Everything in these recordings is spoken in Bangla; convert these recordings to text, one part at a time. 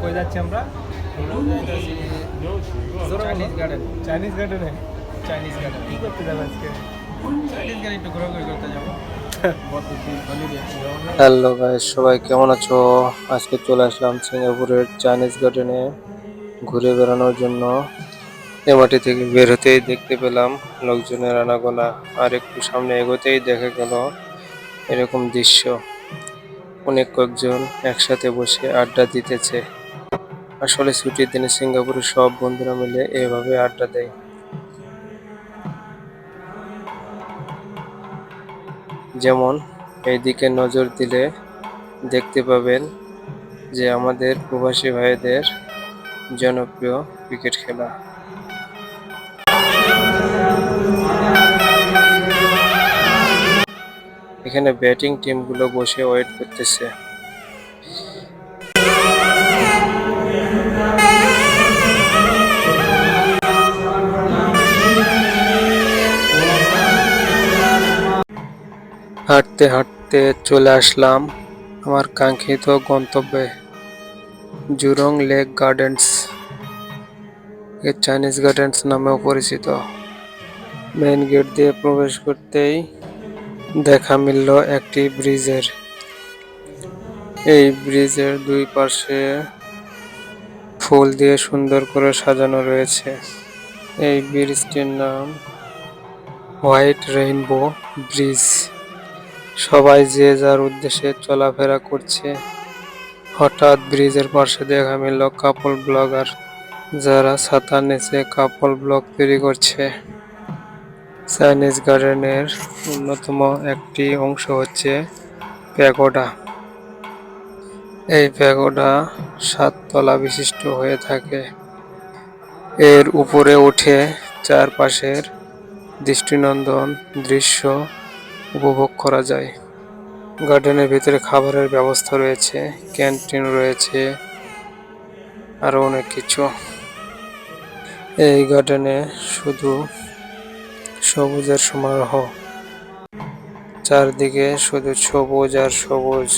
কই যাচ্ছি আমরা? চাইনিজ গার্ডেন চাইনিজ গার্ডেনে চাইনিজ গার্ডেন কি করতে যাব আজকে? চাইনিজ গার্ডেন একটু ঘোরাঘুরি করতে যাব। হ্যালো গাইস সবাই কেমন আছো? আজকে চলে আসলাম সিঙ্গাপুরের চাইনিজ গার্ডেনে ঘুরে বেড়ানোর জন্য। এ মাটি থেকে বের হতেই দেখতে পেলাম লোকজনের আনাগোনা আর একটু সামনে এগোতেই দেখা গেল এরকম দৃশ্য। অনেক কয়েকজন একসাথে বসে আড্ডা দিতেছে। আসলে ছুটির দিনে সিঙ্গাপুরের সব বন্ধুরা মিলে এভাবে আড্ডা দেয়। যেমন, এইদিকে নজর দিলে দেখতে পাবেন যে আমাদের প্রবাসী ভাইদের জনপ্রিয় ক্রিকেট খেলা। এখানে ব্যাটিং টিমগুলো বসে ওয়েট করতেছে। হাঁটতে হাঁটতে চলে আসলাম আমার কাঙ্ক্ষিত গন্তব্যে, জুরং লেক গার্ডেন্স। এ চাইনিজ গার্ডেন্স নামেও পরিচিত। মেইন গেট দিয়ে প্রবেশ করতেই দেখা মিলল একটি ব্রিজের। এই ব্রিজের দুই পাশে ফুল দিয়ে সুন্দর করে সাজানো রয়েছে। এই ব্রিজটির নাম হোয়াইট রেইনবো ব্রিজ। সবাই যে যার উদ্দেশ্যে চলাফেরা করছে, হঠাৎ ব্রিজের পাশে দেখা মিলল কাপল ব্লগার যারা ছাতা নিচে কাপল ব্লগ তৈরি করছে। চাইনিজ গার্ডেনের অন্যতম একটি অংশ হচ্ছে প্যাগোডা। এই প্যাগোডা সাততলা বিশিষ্ট হয়ে থাকে। এর উপরে উঠে চারপাশের দৃষ্টিনন্দন দৃশ্য উপভোগ করা যায়। গার্ডেনের ভিতরে খাবারের ব্যবস্থা রয়েছে, ক্যান্টিন রয়েছে, আরও অনেক কিছু। এই গার্ডেনে শুধু সবুজের সমারোহ। চারদিকে শুধু সবুজ আর সবুজ।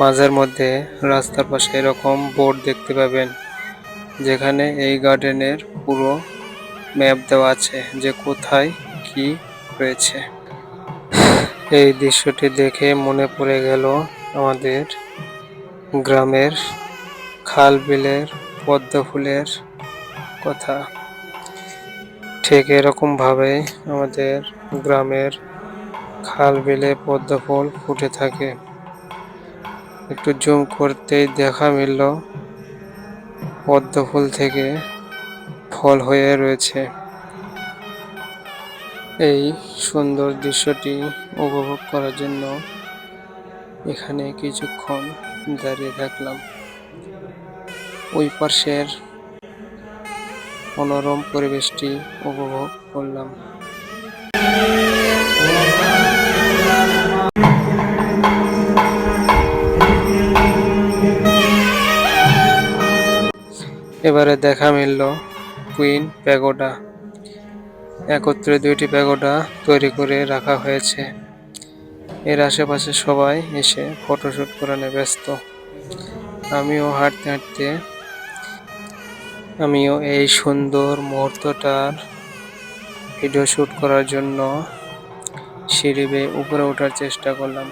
মাঝের মধ্যে রাস্তার পাশে এরকম বোর্ড দেখতে পাবেন, যেখানে এই গার্ডেনের পুরো ম্যাপ দেওয়া আছে যে কোথায় কি রয়েছে। এই দৃশ্যটি দেখে মনে পড়ে গেল আমাদের গ্রামের খাল বিলের, পদ্ম ফুলের কথা। ঠিক এরকম ভাবে আমাদের গ্রামের খাল বিলে পদ্ম ফুল ফুটে থাকে। একটু জুম করতেই দেখা মিলল পদ্ম ফুল থেকে ফল হয়ে রয়েছে। এই সুন্দর দৃশ্যটি উপভোগ করার জন্য এখানে কিছুক্ষণ দাঁড়িয়ে থাকলাম। ওই পাশের মনোরম পরিবেশটি উপভোগ করলাম। এবারে দেখা মিলল কুইন প্যাগোডা। একত্রে দুইটি প্যাগোডা তৈরি করে রাখা হয়েছে। এর আশেপাশে সবাই এসে ফটোশুট করানো ব্যস্ত। আমিও হাঁটতে হাঁটতে, আমিও এই সুন্দর মুহূর্তটার ভিডিও শ্যুট করার জন্য সিঁড়ি বেয়ে উপরে ওঠার চেষ্টা করলাম।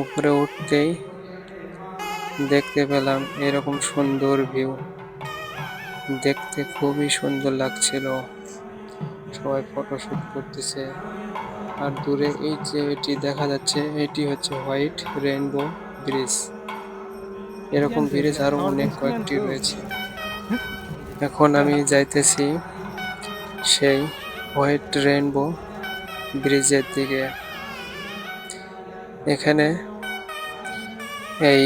উপরে উঠতেই দেখতে পেলাম এরকম সুন্দর ভিউ দেখতে খুবই সুন্দর লাগছিল। সবাই ফটোশুট করতেছে। আর দূরে এই যে এটি দেখা যাচ্ছে, এটি হচ্ছে হোয়াইট রেইনবো ব্রিজ। এরকম ব্রিজ আরও অনেক কয়েকটি রয়েছে। এখন আমি যাইতেছি সেই হোয়াইট রেইনবো ব্রিজের দিকে। এখানে এই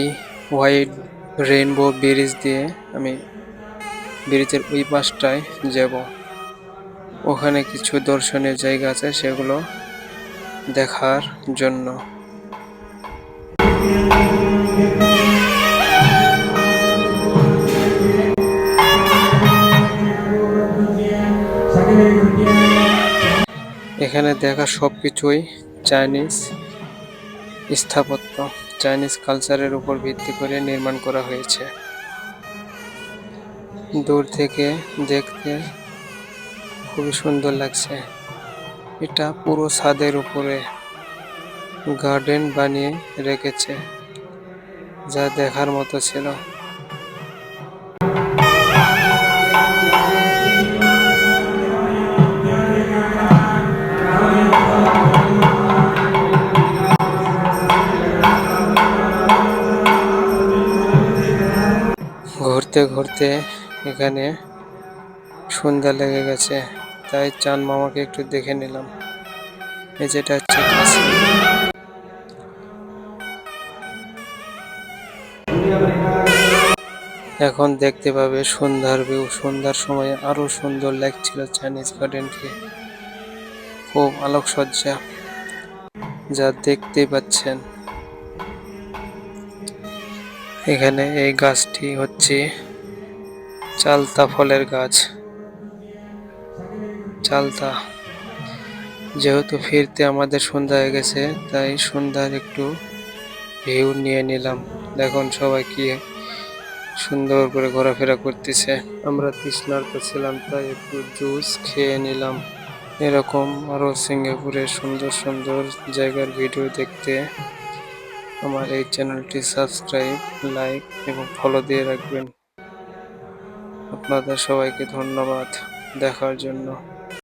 হোয়াইট রেইনবো ব্রিজ দিয়ে আমি ব্রিজের ওই পাশটায় যাব। ওখানে কিছু দর্শনীয় জায়গা আছে, সেগুলো দেখার জন্য। এখানে দেখা সব কিছুই চাইনিজ স্থাপত্য। চাইনিজ কালচারের উপর ভিত্তি করে নির্মাণ করা হয়েছে। দূর থেকে দেখতে খুবই সুন্দর লাগছে। এটা পুরো ছাদের উপরে গার্ডেন বানিয়ে রেখেছে, যা দেখার মতো ছিল। ঘুরতে ঘুরতে এখানে সন্ধ্যা লেগে গেছে, তাই চান মামাকে একটু দেখে নিলাম। এই যেটা হচ্ছে এখন দেখতে পাবে সন্ধ্যার ভিউ সন্ধ্যার সময় আরও সুন্দর লাগছিল চাইনিজ গার্ডেনকে খুব আলোকসজ্জা, যা দেখতে পাচ্ছেন। এখানে এই গাছটি হচ্ছে চালতা ফলের গাছ। চালতা, যেহেতু ফিরতে আমাদের সন্ধ্যা হয়ে গেছে, তাই সন্ধ্যার একটু ভিউ নিয়ে নিলাম। দেখুন সবাই কি সুন্দর করে ঘোরাফেরা করতেছে। আমরা তৃষ্ণার্ত ছিলাম, তাই একটু জুস খেয়ে নিলাম। এরকম আরও সিঙ্গাপুরের সুন্দর সুন্দর জায়গার ভিডিও দেখতে আমার এই চ্যানেলটি সাবস্ক্রাইব লাইক এবং ফলো দিয়ে রাখবেন। আপনাদের সবাইকে ধন্যবাদ। দেখার জন্য।